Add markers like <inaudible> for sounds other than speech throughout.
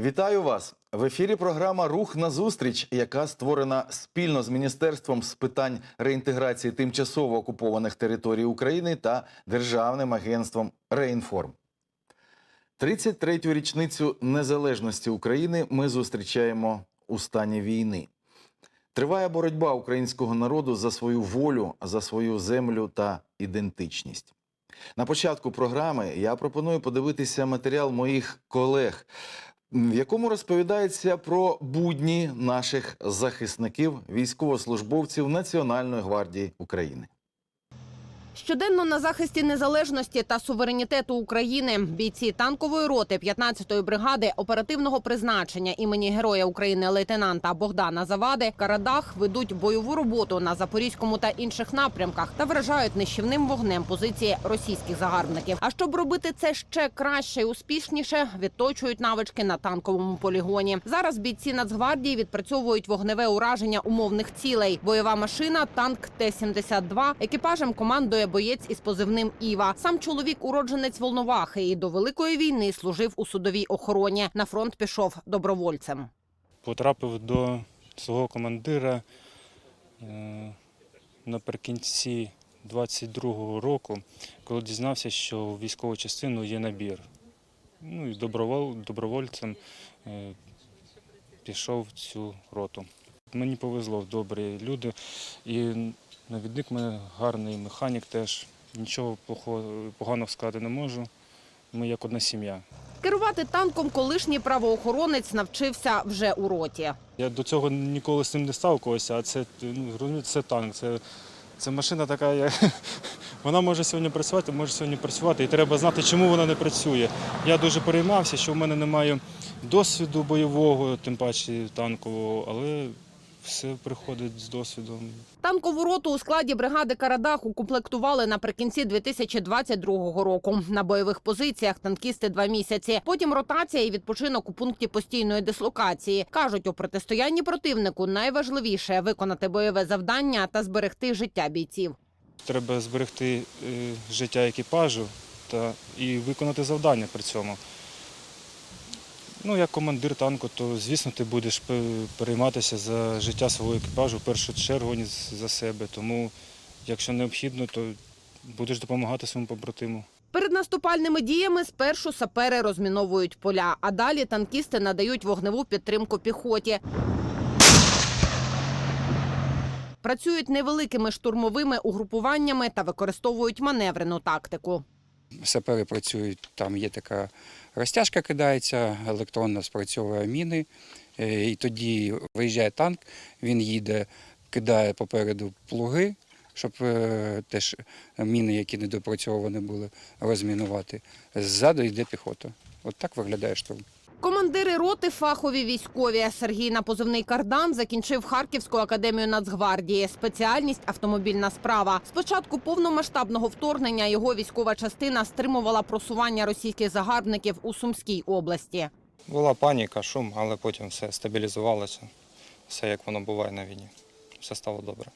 Вітаю вас в ефірі. Програма Рух на зустріч, яка створена спільно з міністерством з питань реінтеграції тимчасово окупованих територій України та Державним агентством Реінформ. 33-ю річницю незалежності України ми зустрічаємо у стані війни. Триває боротьба українського народу за свою волю, за свою землю та ідентичність. На початку програми я пропоную подивитися матеріал моїх колег, в якому розповідається про будні наших захисників, військовослужбовців Національної гвардії України. Щоденно на захисті незалежності та суверенітету України бійці танкової роти 15-ї бригади оперативного призначення імені Героя України лейтенанта Богдана Завади Карадах ведуть бойову роботу на запорізькому та інших напрямках та вражають нищівним вогнем позиції російських загарбників. А щоб робити це ще краще і успішніше, відточують навички на танковому полігоні. Зараз бійці Нацгвардії відпрацьовують вогневе ураження умовних цілей. Бойова машина танк Т-72. Екіпажем командує боєць із позивним Іва. Сам чоловік уродженець Волновахи і до великої війни служив у судовій охороні. На фронт пішов добровольцем. потрапив до свого командира е, наприкінці 22-го року, коли дізнався, що в військову частину є набір. Ну і добровол, добровольцем е, пішов в цю роту. Мені повезло добрі люди, і навідник в мене гарний механік теж. Нічого плохого- поганого сказати не можу. Ми як одна сім'я. Керувати танком колишній правоохоронець навчився вже у роті. Я до цього ніколи з цим не сталкувався, а це, ну, це танк. Це, це машина така, я, <laughs> вона може сьогодні працювати, може сьогодні працювати, і треба знати, чому вона не працює. Я дуже переймався, що в мене немає досвіду бойового, тим паче танкового, але все приходить з досвідом. Танкову роту у складі бригади Карадах укомплектували наприкінці 2022 року. На бойових позиціях танкісти два місяці. Потім ротація і відпочинок у пункті постійної дислокації. кажуть, у протистоянні противнику найважливіше виконати бойове завдання та зберегти життя бійців. Треба зберегти е, життя екіпажу та і виконати завдання при цьому. Ну, як командир танку, то звісно ти будеш перейматися за життя свого екіпажу в першу чергу за себе. Тому, якщо необхідно, то будеш допомагати своєму побратиму. Перед наступальними діями спершу сапери розміновують поля, а далі танкісти надають вогневу підтримку піхоті. Працюють невеликими штурмовими угрупуваннями та використовують маневрену тактику. Сапери працюють, там є така розтяжка кидається, електронно спрацьовує міни, е, і тоді виїжджає танк, він їде, кидає попереду плуги, щоб е, теж міни, які недопрацьовані були, розмінувати. Ззаду йде піхота. От так виглядає штурм. Командири роти фахові військові. Сергій на позивний кардан закінчив Харківську академію Нацгвардії. Спеціальність автомобільна справа. Спочатку повномасштабного вторгнення його військова частина стримувала просування російських загарбників у Сумській області. Була паніка, шум, але потім все стабілізувалося. Все як воно буває на війні. Все стало добре.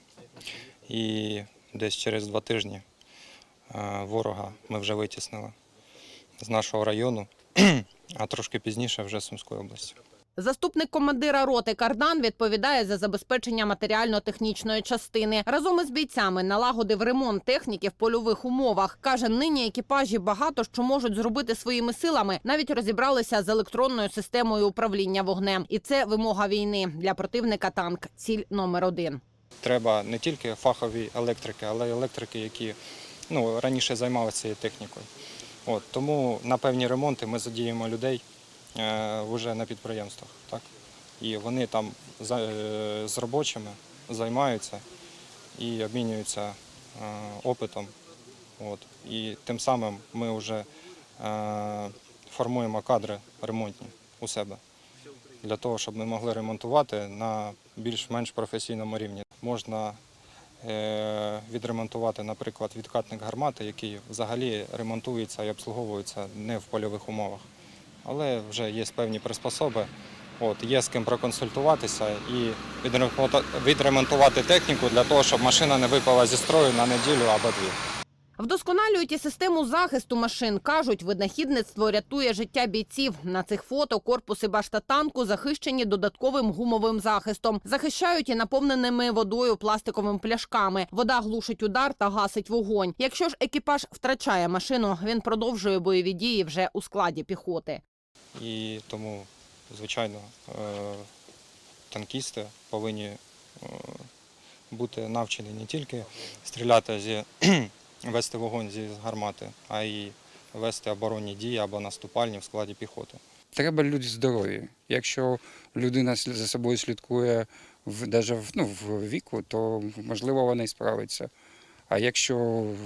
І десь через два тижні е, ворога ми вже витіснили з нашого району, <clears throat> а трошки пізніше вже Сумської області. Заступник командира роти Кардан відповідає за забезпечення матеріально-технічної частини. Разом із бійцями налагодив ремонт техніки в польових умовах. Каже, нині екіпажі багато що можуть зробити своїми силами. Навіть розібралися з електронною системою управління вогнем. І це вимога війни для противника. Танк ціль номер один. Треба не тільки фахові електрики, але й електрики, які ну, раніше займалися цією технікою. От, тому на певні ремонти ми задіємо людей е, вже на підприємствах. Так? І вони там за, е, з робочими займаються і обмінюються е, опитом. От. І тим самим ми вже е, формуємо кадри ремонтні у себе для того, щоб ми могли ремонтувати на більш-менш професійному рівні. Можна відремонтувати, наприклад, відкатник гармати, який взагалі ремонтується і обслуговується не в польових умовах. Але вже є певні приспособи. От, є з ким проконсультуватися і відремонтувати техніку для того, щоб машина не випала зі строю на неділю або дві. Вдосконалюють і систему захисту машин. Кажуть, винахідництво рятує життя бійців. На цих фото корпуси башта танку захищені додатковим гумовим захистом. Захищають і наповненими водою пластиковими пляшками. Вода глушить удар та гасить вогонь. Якщо ж екіпаж втрачає машину, він продовжує бойові дії вже у складі піхоти. І тому, звичайно, е, танкісти повинні е, бути навчені не тільки стріляти зі вести вогонь зі гармати, а й вести оборонні дії або наступальні в складі піхоти. Треба люди здорові. Якщо людина за собою слідкує в, навіть ну, в віку, то можливо вона і справиться. А якщо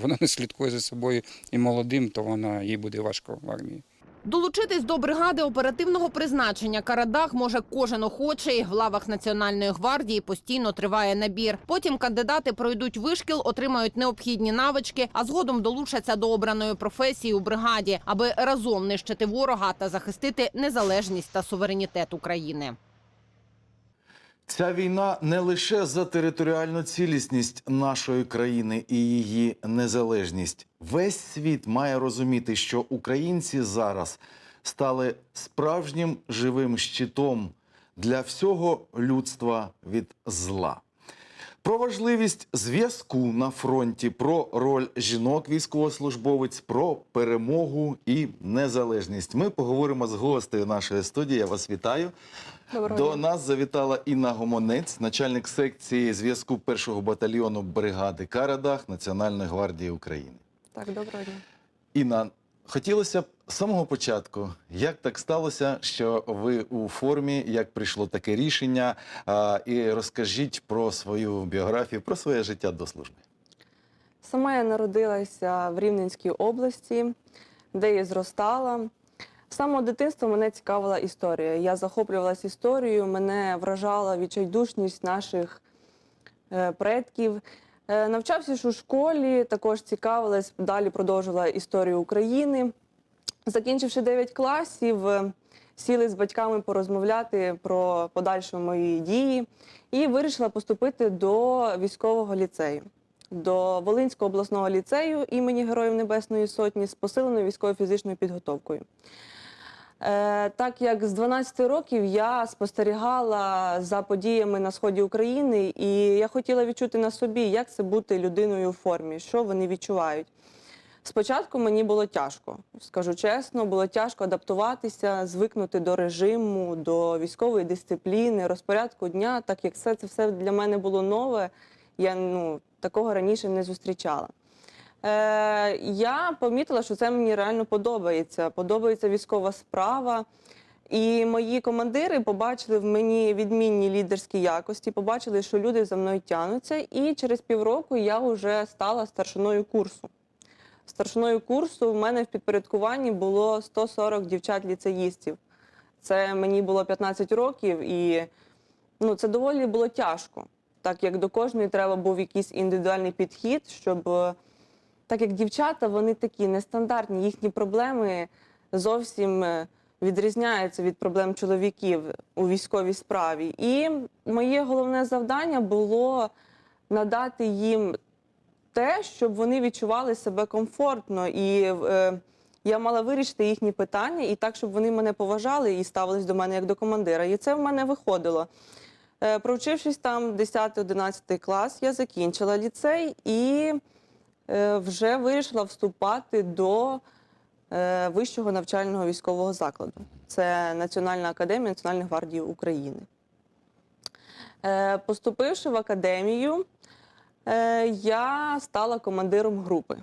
вона не слідкує за собою і молодим, то вона їй буде важко в армії. Долучитись до бригади оперативного призначення Карадах може кожен охочий. В лавах Національної гвардії постійно триває набір. Потім кандидати пройдуть вишкіл, отримають необхідні навички, а згодом долучаться до обраної професії у бригаді, аби разом нищити ворога та захистити незалежність та суверенітет України. Ця війна не лише за територіальну цілісність нашої країни і її незалежність. Весь світ має розуміти, що українці зараз стали справжнім живим щитом для всього людства від зла. Про важливість зв'язку на фронті, про роль жінок військовослужбовець, про перемогу і незалежність. Ми поговоримо з гостею нашої студії. Я вас вітаю. До нас завітала Інна Гомонець, начальник секції зв'язку першого батальйону бригади Карадах Національної гвардії України. Так, доброго дня. Інна, хотілося б з самого початку, як так сталося, що ви у формі, як прийшло таке рішення, і розкажіть про свою біографію, про своє життя до служби. Сама я народилася в Рівненській області, де і зростала. Самого дитинства мене цікавила історія. Я захоплювалася історією, мене вражала відчайдушність наших е, предків. Е, Навчався ж у школі, також цікавилась, далі продовжувала історію України. Закінчивши 9 класів, е, сіли з батьками порозмовляти про подальші мої дії і вирішила поступити до військового ліцею, до Волинського обласного ліцею імені Героїв Небесної Сотні з посиленою військово-фізичною підготовкою. Е, так як з 12 років я спостерігала за подіями на сході України, і я хотіла відчути на собі, як це бути людиною у формі, що вони відчувають. Спочатку мені було тяжко, скажу чесно, було тяжко адаптуватися, звикнути до режиму, до військової дисципліни, розпорядку дня, так як все це все для мене було нове, я ну, такого раніше не зустрічала. Е, я помітила, що це мені реально подобається. Подобається військова справа. І мої командири побачили в мені відмінні лідерські якості, побачили, що люди за мною тянуться. І через півроку я вже стала старшиною курсу. Старшиною курсу в мене в підпорядкуванні було 140 дівчат-ліцеїстів. Це мені було 15 років, і ну, це доволі було тяжко, так як до кожної треба був якийсь індивідуальний підхід, щоб так як дівчата, вони такі нестандартні, їхні проблеми зовсім е, відрізняються від проблем чоловіків у військовій справі. І моє головне завдання було надати їм те, щоб вони відчували себе комфортно. І е, я мала вирішити їхні питання і так, щоб вони мене поважали і ставились до мене як до командира. І це в мене виходило. Е, Провчившись там 10-11 клас, я закінчила ліцей і вже вирішила вступати до е, Вищого навчального військового закладу. Це Національна академія Національної гвардії України. Е, Поступивши в академію, е, я стала командиром групи.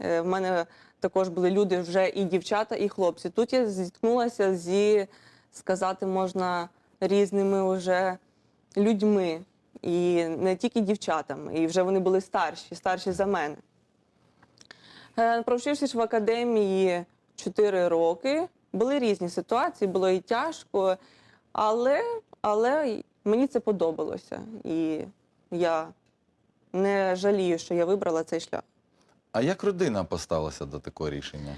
Е, В мене також були люди вже і дівчата, і хлопці. Тут я зіткнулася зі, сказати можна, різними вже людьми. І не тільки дівчатами, і вже вони були старші, старші за мене. Е, Провчившись в академії 4 роки, були різні ситуації, було і тяжко, але, але мені це подобалося. І я не жалію, що я вибрала цей шлях. А як родина поставилася до такого рішення?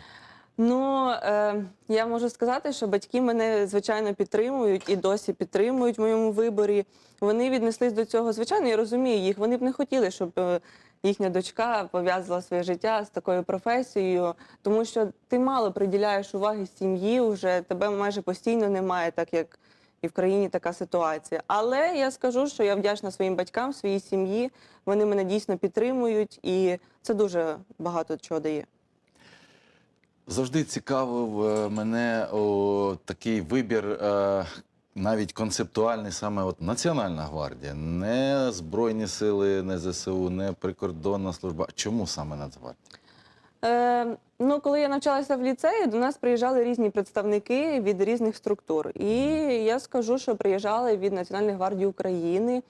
Ну е, я можу сказати, що батьки мене звичайно підтримують і досі підтримують в моєму виборі. Вони віднеслись до цього. Звичайно, я розумію їх. Вони б не хотіли, щоб е, їхня дочка пов'язала своє життя з такою професією, тому що ти мало приділяєш уваги сім'ї, вже тебе майже постійно немає, так як і в країні така ситуація. Але я скажу, що я вдячна своїм батькам, своїй сім'ї. Вони мене дійсно підтримують, і це дуже багато чого дає. Завжди цікавив е, мене о, такий вибір, е, навіть концептуальний, саме от Національна гвардія, не Збройні сили, не ЗСУ, не прикордонна служба. Чому саме Нацгвардія? Е, ну, коли я навчалася в ліцеї, до нас приїжджали різні представники від різних структур. І я скажу, що приїжджали від Національної гвардії України.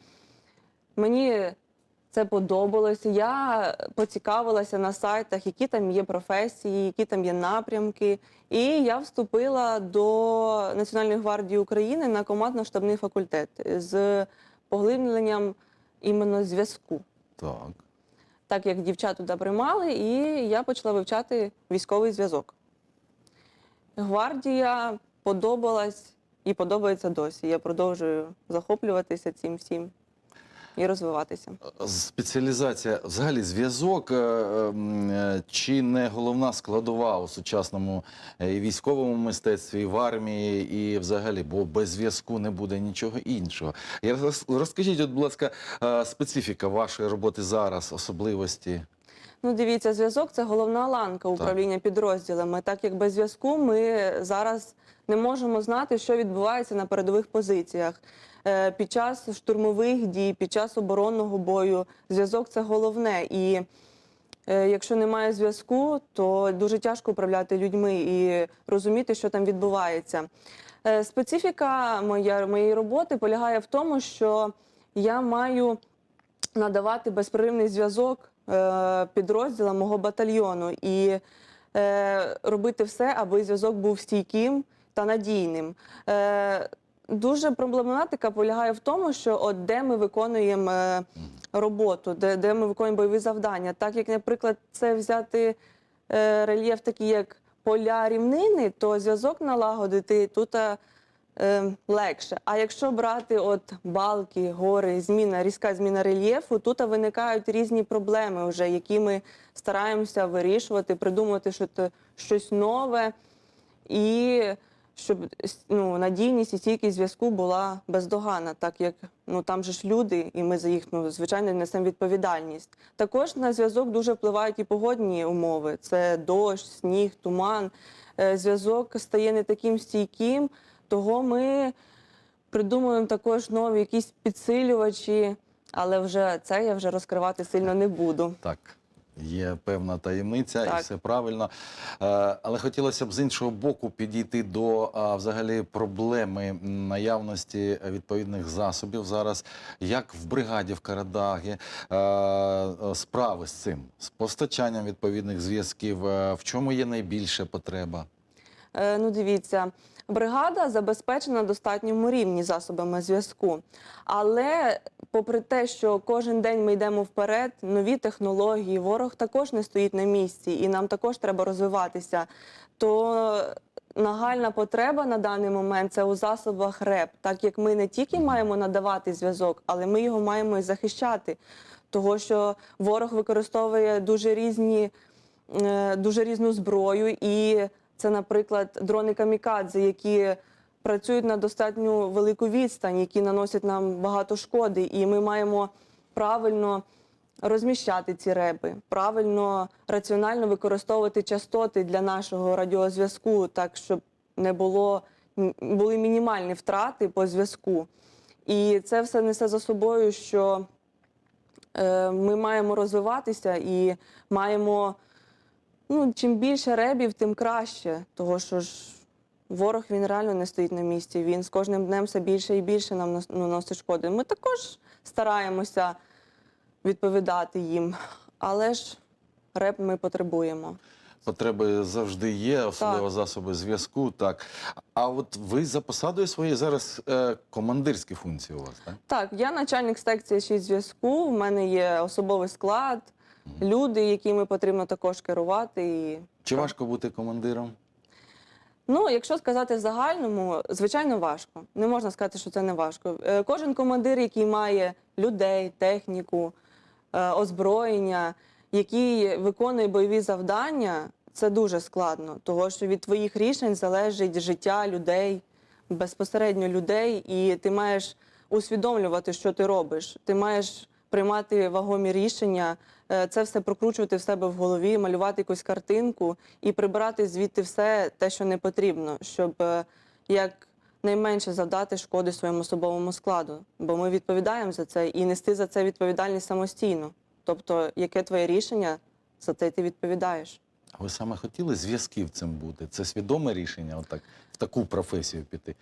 Мені це подобалося. Я поцікавилася на сайтах, які там є професії, які там є напрямки. І я вступила до Національної гвардії України на командно-штабний факультет з поглибленням іменно зв'язку Так. так як дівчат туди приймали, і я почала вивчати військовий зв'язок. Гвардія подобалась і подобається досі. Я продовжую захоплюватися цим всім і розвиватися. Спеціалізація, взагалі, зв'язок е, е, чи не головна складова у сучасному е, військовому мистецтві, в армії, і взагалі, бо без зв'язку не буде нічого іншого. Я роз- розкажіть, от, будь ласка, специфіка вашої роботи зараз, особливості. Ну, дивіться, зв'язок це головна ланка управління підрозділами. Так як без зв'язку ми зараз не можемо знати, що відбувається на передових позиціях. Е, Під час штурмових дій, під час оборонного бою зв'язок це головне. І е, якщо немає зв'язку, то дуже тяжко управляти людьми і розуміти, що там відбувається. Е, Специфіка моя, моєї роботи полягає в тому, що я маю надавати безперервний зв'язок е, підрозділам мого батальйону і е, робити все, аби зв'язок був стійким та надійним. Е, дуже проблематика полягає в тому, що от де ми виконуємо роботу, де, де ми виконуємо бойові завдання. Так як, наприклад, це взяти рельєф такий, як поля рівнини, то зв'язок налагодити тут. Е, е, легше. А якщо брати от балки, гори, зміна, різка зміна рельєфу, тут виникають різні проблеми, вже, які ми стараємося вирішувати, придумати що то- щось нове, і щоб ну, надійність і стійкість зв'язку була бездоганна, так як ну, там же ж люди, і ми за їх ну, звичайно несемо відповідальність. Також на зв'язок дуже впливають і погодні умови: це дощ, сніг, туман. Е, Зв'язок стає не таким стійким. Того ми придумуємо також нові якісь підсилювачі, але вже це я вже розкривати сильно не буду. Так, є певна таємниця, і все правильно. Е, Але хотілося б з іншого боку підійти до взагалі проблеми наявності відповідних засобів зараз, як в бригаді в Карадагі, е, е, справи з цим, з постачанням відповідних зв'язків. В чому є найбільша потреба? Ну, дивіться, бригада забезпечена достатньому рівні засобами зв'язку. Але попри те, що кожен день ми йдемо вперед, нові технології, ворог також не стоїть на місці, і нам також треба розвиватися. То нагальна потреба на даний момент це у засобах РЕП, так як ми не тільки маємо надавати зв'язок, але ми його маємо і захищати. Того, що ворог використовує дуже різні е, дуже різну зброю, і це, наприклад, дрони камікадзе, які працюють на достатньо велику відстань, які наносять нам багато шкоди, і ми маємо правильно розміщати ці реби, правильно раціонально використовувати частоти для нашого радіозв'язку, так щоб не було були мінімальні втрати по зв'язку. І це все несе за собою, що е, ми маємо розвиватися і маємо ну, чим більше ребів, тим краще. Того що ж ворог він реально не стоїть на місці. Він з кожним днем все більше і більше нам наносить шкоди. Ми також стараємося відповідати їм, але ж реп ми потребуємо. потреби завжди є, особливо засоби зв'язку. Так. А от ви за посадою своєю зараз е, командирські функції у вас, так? Так, я начальник секції 6 зв'язку. В мене є особовий склад, люди, якими потрібно також керувати. І Чи важко бути командиром? Ну, якщо сказати в загальному, звичайно, важко. Не можна сказати, що це не важко. Е, Кожен командир, який має людей, техніку, е, озброєння, який виконує бойові завдання, це дуже складно, тому що від твоїх рішень залежить життя людей, безпосередньо людей, і ти маєш усвідомлювати, що ти робиш. Ти маєш приймати вагомі рішення, е, це все прокручувати в себе в голові, малювати якусь картинку і прибирати звідти все те, що не потрібно, щоб е, як найменше завдати шкоди своєму особовому складу. Бо ми відповідаємо за це і нести за це відповідальність самостійно. Тобто, яке твоє рішення, за це ти відповідаєш. А ви саме хотіли зв'язківцем бути? Це свідоме рішення, отак, в таку професію піти?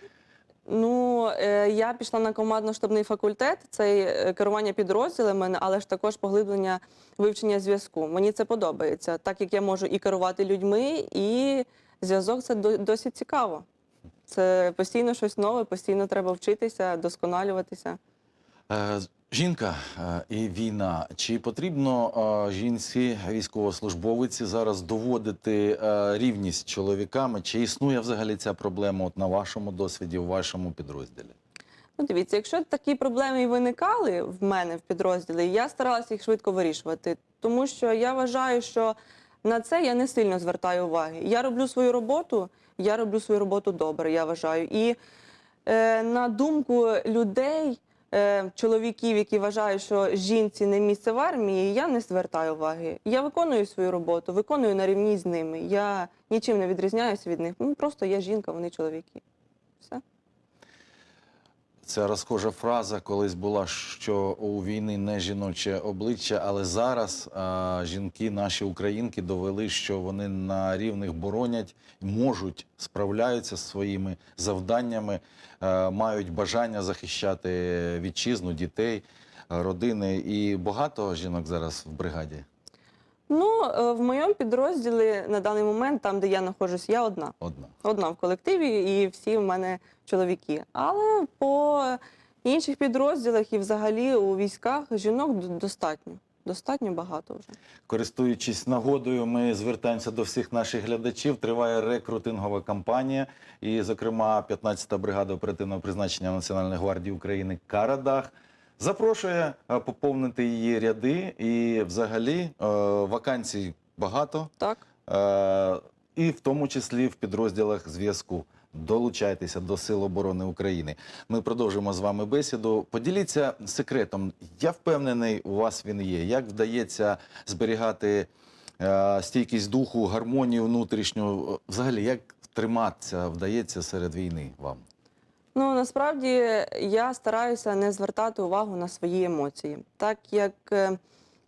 Ну, е, я пішла на командно-штабний факультет, це е, керування підрозділами, але ж також поглиблення вивчення зв'язку. Мені це подобається, так як я можу і керувати людьми, і зв'язок це досить цікаво. Це постійно щось нове, постійно треба вчитися, досконалюватися. Е, Жінка е, і війна. Чи потрібно е, жінці, військовослужбовиці зараз доводити рівність з чоловіками? Чи існує взагалі ця проблема от на вашому досвіді, у вашому підрозділі? Ну, дивіться, якщо такі проблеми виникали в мене в підрозділі, я старалася їх швидко вирішувати, тому що я вважаю, що на це я не сильно звертаю уваги. Я роблю свою роботу, я роблю свою роботу добре, я вважаю. І е, на думку людей, чоловіків, які вважають, що жінці не місце в армії, я не звертаю уваги. Я виконую свою роботу, виконую на рівні з ними. Я нічим не відрізняюся від них. Ну, просто я жінка, вони чоловіки. Ця розхожа фраза колись була, що у війни не жіноче обличчя, але зараз а, жінки, наші українки, довели, що вони на рівних боронять, можуть, справляються з своїми завданнями, е, мають бажання захищати вітчизну, дітей, родини. І багато жінок зараз в бригаді. Ну, е, в моєму підрозділі на даний момент, там, де я знаходжусь, я одна. Одна. Одна в колективі, і всі в мене чоловіки. Але по інших підрозділах і взагалі у військах жінок достатньо. Достатньо багато вже. Користуючись нагодою, ми звертаємося до всіх наших глядачів. Триває рекрутингова кампанія. І, зокрема, 15-та бригада оперативного призначення Національної гвардії України Карадах запрошує е, поповнити її ряди. І, взагалі, е, вакансій багато, Так? е, і в тому числі в підрозділах зв'язку. Долучайтеся до Сил оборони України. Ми продовжимо з вами бесіду. Поділіться секретом. Я впевнений, у вас він є. Як вдається зберігати е, стійкість духу, гармонію внутрішню? Взагалі, як триматися вдається серед війни вам? Ну насправді я стараюся не звертати увагу на свої емоції, так як е,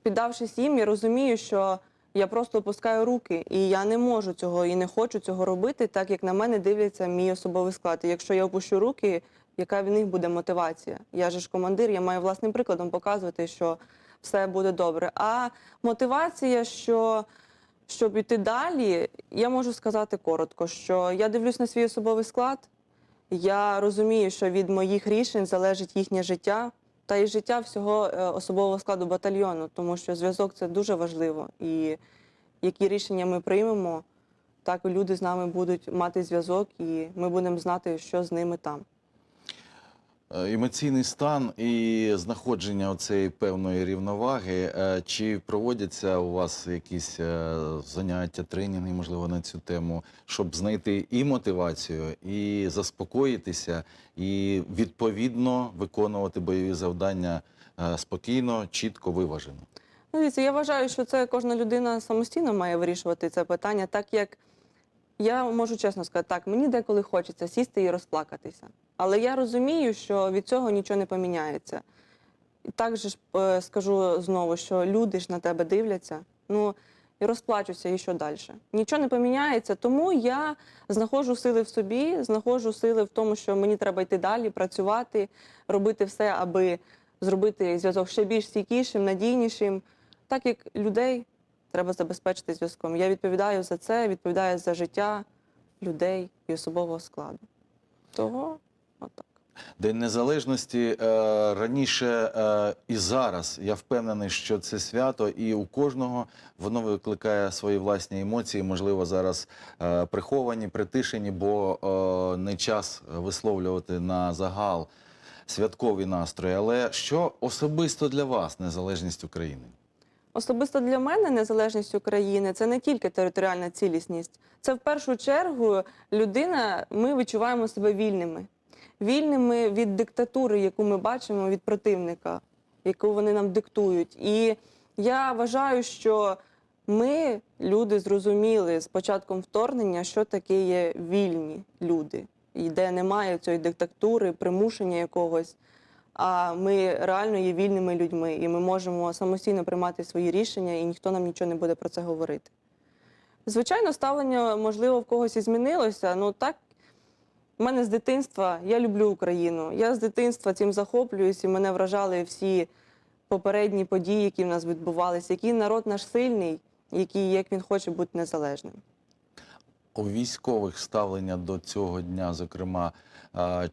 піддавшись їм, я розумію, що я просто опускаю руки, і я не можу цього і не хочу цього робити, так як на мене дивляться мій особовий склад. І якщо я опущу руки, яка в них буде мотивація? Я же ж командир, я маю власним прикладом показувати, що все буде добре. А мотивація, що щоб іти далі, я можу сказати коротко, що я дивлюсь на свій особовий склад. Я розумію, що від моїх рішень залежить їхнє життя та і життя всього е, особового складу батальйону, тому що зв'язок це дуже важливо. І які рішення ми приймемо, так і люди з нами будуть мати зв'язок, і ми будемо знати, що з ними там. Е, Емоційний стан і знаходження оцеї певної рівноваги. Е, Чи проводяться у вас якісь е, заняття, тренінги, можливо, на цю тему, щоб знайти і мотивацію, і заспокоїтися, і відповідно виконувати бойові завдання спокійно, чітко, виважено? Ну, дивіться, я вважаю, що це кожна людина самостійно має вирішувати це питання, так як я можу чесно сказати, так, мені деколи хочеться сісти і розплакатися. Але я розумію, що від цього нічого не поміняється. І також ж, е, скажу знову, що люди ж на тебе дивляться, ну і розплачуся, і що далі. Нічого не поміняється, тому я знаходжу сили в собі, знаходжу сили в тому, що мені треба йти далі, працювати, робити все, аби зробити зв'язок ще більш стійкішим, надійнішим, так як людей треба забезпечити зв'язком. Я відповідаю за це, відповідаю за життя людей і особового складу. Того отак. День Незалежності е, раніше е, і зараз. Я впевнений, що це свято, і у кожного воно викликає свої власні емоції. Можливо, зараз е, приховані, притишені, бо не час висловлювати на загал святкові настрої. Але що особисто для вас незалежність України? Особисто для мене незалежність України це не тільки територіальна цілісність. Це в першу чергу людина, ми відчуваємо себе вільними. Вільними від диктатури, яку ми бачимо від противника, яку вони нам диктують. І я вважаю, що ми, люди, зрозуміли з початком вторгнення, що таке є вільні люди, і де немає цієї диктатури, примушення якогось. А ми реально є вільними людьми, і ми можемо самостійно приймати свої рішення, і ніхто нам нічого не буде про це говорити. Звичайно, ставлення, можливо, в когось і змінилося. Ну так, в мене з дитинства я люблю Україну. Я з дитинства цим захоплююсь, і мене вражали всі попередні події, які в нас відбувалися, який народ наш сильний, який, як він хоче бути незалежним. У військових ставлення до цього дня, зокрема,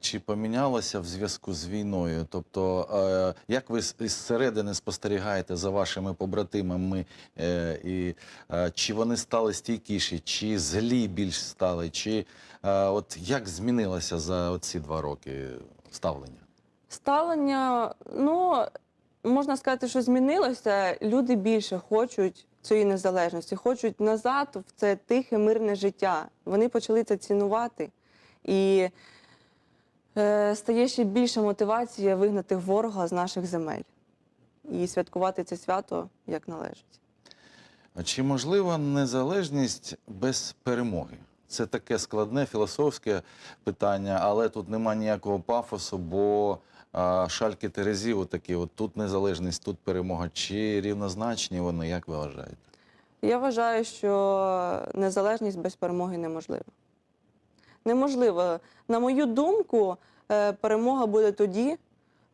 чи помінялося в зв'язку з війною? Тобто, як ви зсередини спостерігаєте за вашими побратимами, е, і чи вони стали стійкіші, чи злі більш стали, чи от як змінилося за ці два роки ставлення? Ставлення, ну можна сказати, що змінилося. Люди більше хочуть цієї незалежності, хочуть назад в це тихе, мирне життя. Вони почали це цінувати. І е, стає ще більша мотивація вигнати ворога з наших земель і святкувати це свято як належить. А Чи можлива незалежність без перемоги? Це таке складне філософське питання, але тут нема ніякого пафосу, бо а, шальки терезів такі, от тут незалежність, тут перемога. Чи рівнозначні вони, як ви вважаєте? Я вважаю, що незалежність без перемоги неможлива. Неможливо. На мою думку, е, перемога буде тоді,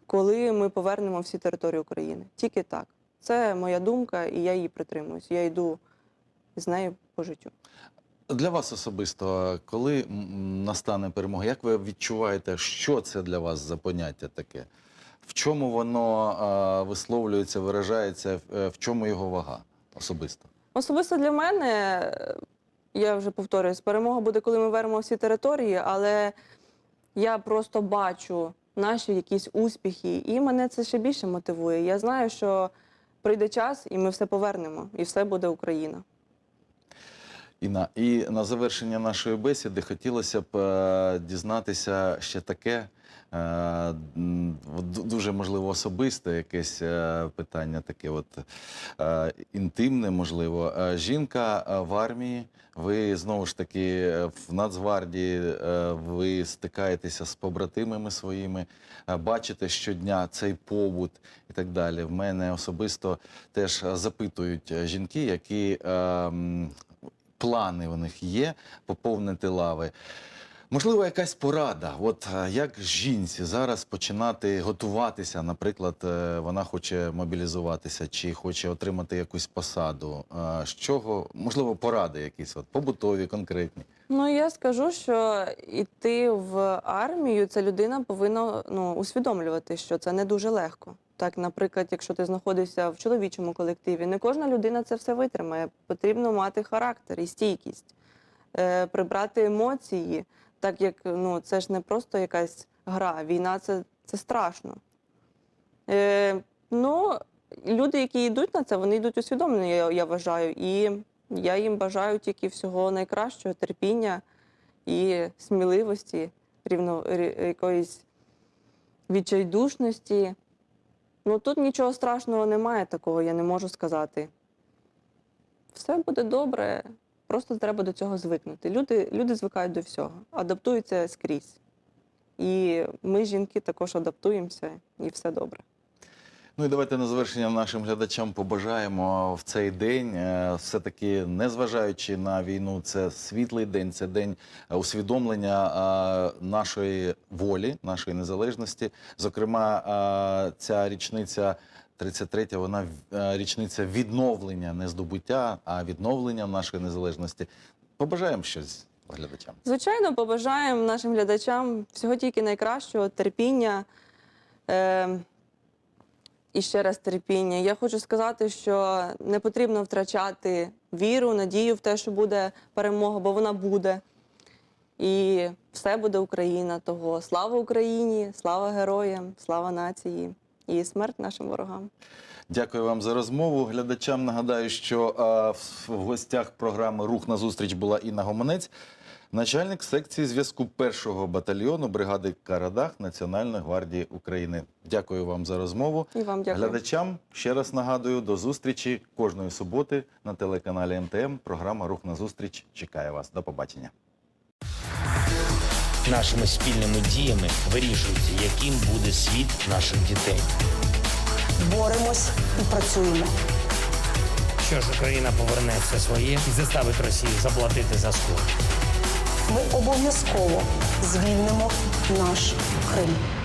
коли ми повернемо всі території України. Тільки так. Це моя думка, і я її притримуюсь. Я йду з нею по життю. Для вас особисто, коли настане перемога, як ви відчуваєте, що це для вас за поняття таке? В чому воно а, висловлюється, виражається, в- в чому його вага особисто? Особисто для мене, е, я вже повторююсь, перемога буде, коли ми вернемо всі території, але я просто бачу наші якісь успіхи, і мене це ще більше мотивує. Я знаю, що прийде час, і ми все повернемо, і все буде Україна. Інна, і на завершення нашої бесіди хотілося б е, дізнатися ще таке. е, дуже можливо особисте якесь е, питання, таке от інтимне, можливо. Жінка в армії. Ви знову ж таки в Нацгвардії ви стикаєтеся з побратимами своїми, бачите щодня цей побут і так далі. В мене особисто теж запитують жінки, які плани у них є поповнити лави. Можливо, якась порада. От е, як жінці зараз починати готуватися? Наприклад, е, вона хоче мобілізуватися чи хоче отримати якусь посаду. Е, З чого можливо поради якісь от побутові, конкретні. Ну я скажу, що йти в армію, ця людина повинна ну, усвідомлювати, що це не дуже легко. Так, наприклад, якщо ти знаходишся в чоловічому колективі, не кожна людина це все витримає. Потрібно мати характер і стійкість, е, прибрати емоції, так як ну, це ж не просто якась гра. Війна це, це страшно. Е, ну, люди, які йдуть на це, вони йдуть усвідомлені, я, я вважаю. І я їм бажаю тільки всього найкращого, терпіння і сміливості, рівно, рі- якоїсь відчайдушності. Ну тут нічого страшного немає такого, я не можу сказати. Все буде добре, просто треба до цього звикнути. Люди, люди звикають до всього, адаптуються скрізь. І ми, жінки, також адаптуємося, і все добре. Ну і давайте на завершення нашим глядачам побажаємо в цей день, е, все-таки, незважаючи на війну, це світлий день, це день е, усвідомлення нашої волі, нашої незалежності. Зокрема, ця річниця 33-я, вона е, річниця відновлення, не здобуття, а відновлення нашої незалежності. Побажаємо щось глядачам. Звичайно, побажаємо нашим глядачам всього тільки найкращого, терпіння. Е, і ще раз терпіння. Я хочу сказати, що не потрібно втрачати віру, надію в те, що буде перемога, бо вона буде. І все буде Україна. Того слава Україні, слава героям, слава нації і смерть нашим ворогам. Дякую вам за розмову. Глядачам нагадаю, що в в гостях програми Рух на зустріч була Інна Гомонець, начальник секції зв'язку першого батальйону бригади Карадах Національної гвардії України. Дякую вам за розмову. І вам дякую. Глядачам ще раз нагадую до зустрічі кожної суботи на телеканалі МТМ. Програма Рух на зустріч чекає вас. До побачення. Нашими спільними діями вирішується, яким буде світ наших дітей. Боремось і працюємо. Що ж Україна поверне все своє і заставить Росію заплатити за сход. Ми обов'язково звільнимо наш Крим.